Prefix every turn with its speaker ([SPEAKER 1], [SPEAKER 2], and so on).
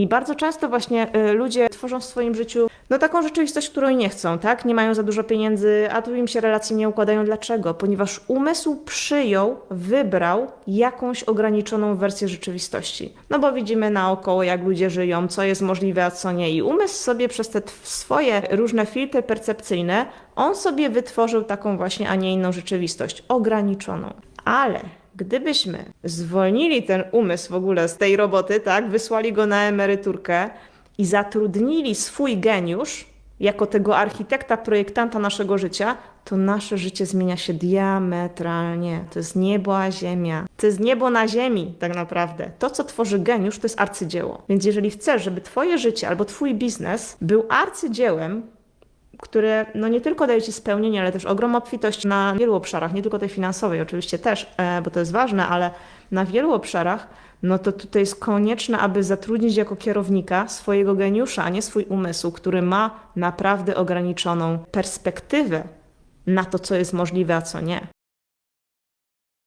[SPEAKER 1] I bardzo często właśnie y, ludzie tworzą w swoim życiu no taką rzeczywistość, którą nie chcą, tak? Nie mają za dużo pieniędzy, a tu im się relacje nie układają. Dlaczego? Ponieważ umysł przyjął, wybrał jakąś ograniczoną wersję rzeczywistości. No bo widzimy naokoło, jak ludzie żyją, co jest możliwe, a co nie. I umysł sobie przez te swoje różne filtry percepcyjne, on sobie wytworzył taką właśnie, a nie inną rzeczywistość, ograniczoną. Ale gdybyśmy zwolnili ten umysł w ogóle z tej roboty, tak, wysłali go na emeryturkę i zatrudnili swój geniusz jako tego architekta, projektanta naszego życia, to nasze życie zmienia się diametralnie. To jest niebo a ziemia. To jest niebo na ziemi, tak naprawdę. To, co tworzy geniusz, to jest arcydzieło. Więc jeżeli chcesz, żeby twoje życie albo twój biznes był arcydziełem, które no nie tylko daje ci spełnienie, ale też ogrom obfitości na wielu obszarach, nie tylko tej finansowej oczywiście też, e, bo to jest ważne, ale na wielu obszarach, no to tutaj jest konieczne, aby zatrudnić jako kierownika swojego geniusza, a nie swój umysł, który ma naprawdę ograniczoną perspektywę na to, co jest możliwe, a co nie.